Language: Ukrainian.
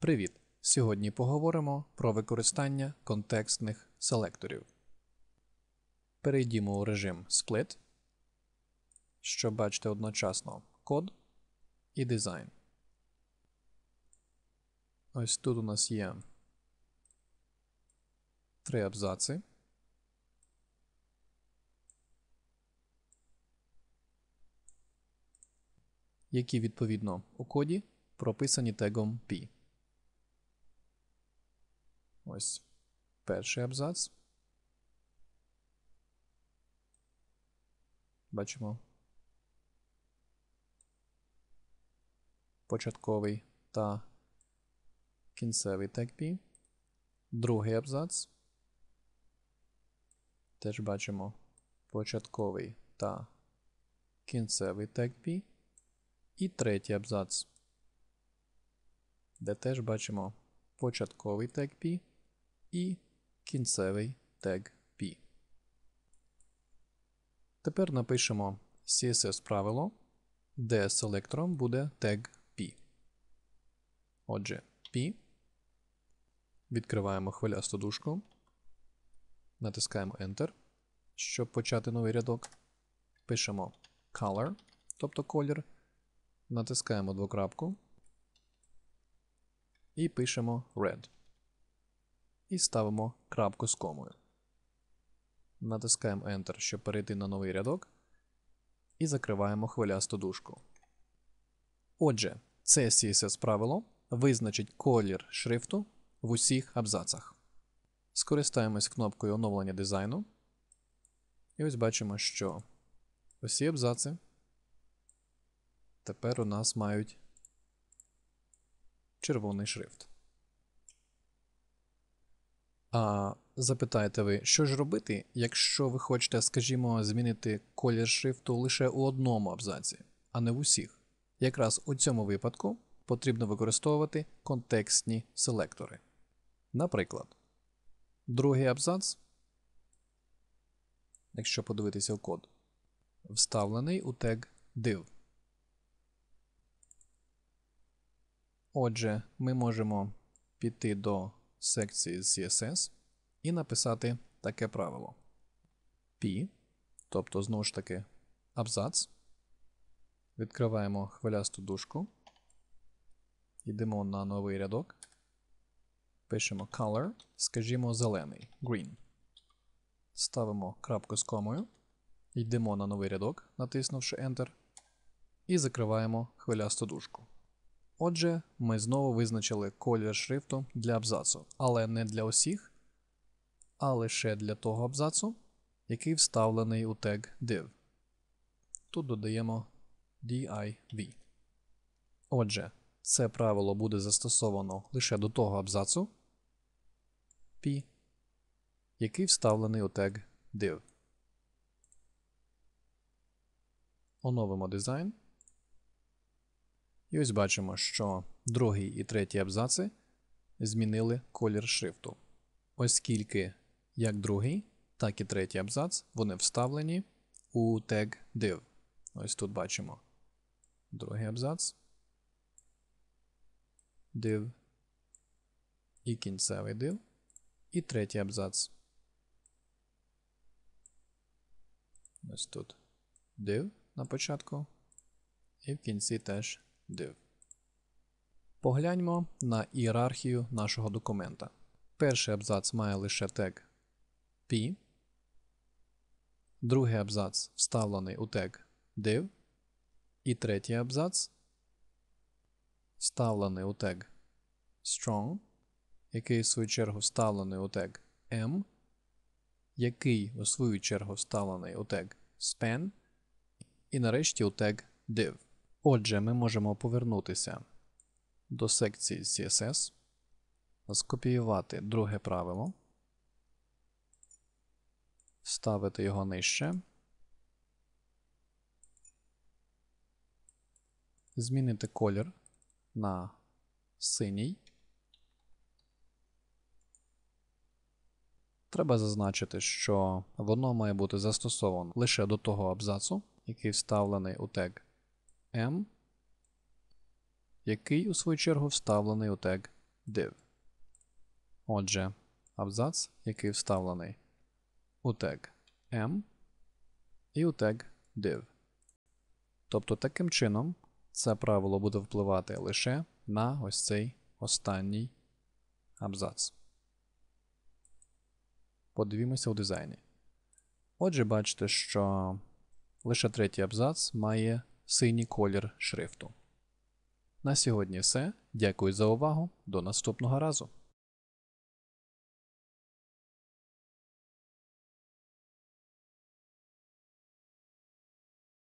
Привіт! Сьогодні поговоримо про використання контекстних селекторів. Перейдімо у режим Split, щоб бачити одночасно код і дизайн. Ось тут у нас є три абзаци. які відповідно у коді прописані тегом P. Ось перший абзац. Бачимо початковий та кінцевий P. Другий абзац. Теж бачимо початковий та кінцевий тег. І третій абзац, де теж бачимо початковий тег і кінцевий тег P. Тепер напишемо CSS правило, де селектором буде тег P. Отже, P. Відкриваємо хвилясту дужку, натискаємо Enter, щоб почати новий рядок. Пишемо color, тобто колір. Натискаємо двокрапку і пишемо red. І ставимо крапку з комою. Натискаємо Enter, щоб перейти на новий рядок. І закриваємо хвилясту дужку. Отже, це CSS правило визначить колір шрифту в усіх абзацах. Скористаємось кнопкою оновлення дизайну. І ось бачимо, що усі абзаци тепер у нас мають червоний шрифт. А запитаєте ви, що ж робити, якщо ви хочете, скажімо, змінити колір шрифту лише у одному абзаці, а не в усіх? Якраз у цьому випадку потрібно використовувати контекстні селектори. Наприклад, другий абзац, якщо подивитися в код, вставлений у тег div. Отже, ми можемо піти до секції CSS і написати таке правило P, тобто, знову ж таки, абзац. Відкриваємо хвилясту дужку. Йдемо на новий рядок. Пишемо color, скажімо, зелений green. Ставимо крапку з комою. Йдемо на новий рядок, натиснувши Enter. І закриваємо хвилясту дужку. Отже, ми знову визначили колір шрифту для абзацу, але не для усіх, а лише для того абзацу, який вставлений у тег div. Тут додаємо div. Отже, це правило буде застосовано лише до того абзацу P, який вставлений у тег div. Оновимо дизайн. І ось бачимо, що другий і третій абзаци змінили колір шрифту, оскільки як другий, так і третій абзац вони вставлені у тег div. Ось тут бачимо другий абзац, div і кінцевий div, і третій абзац. Ось тут div на початку, і в кінці теж div. Погляньмо на ієрархію нашого документа. Перший абзац має лише тег P. Другий абзац вставлений у тег div. І третій абзац вставлений у тег strong, який в свою чергу вставлений у тег M, який у свою чергу вставлений у тег span, і нарешті у тег div. Отже, ми можемо повернутися до секції CSS, скопіювати друге правило, вставити його нижче, змінити колір на синій. Треба зазначити, що воно має бути застосовано лише до того абзацу, який вставлений у тег M, який, у свою чергу, вставлений у тег div. Отже, абзац, який вставлений у тег m і у тег div. Тобто таким чином це правило буде впливати лише на ось цей останній абзац. Подивімося у дизайні. Отже, бачите, що лише третій абзац має синій колір шрифту. На сьогодні все. Дякую за увагу. До наступного разу.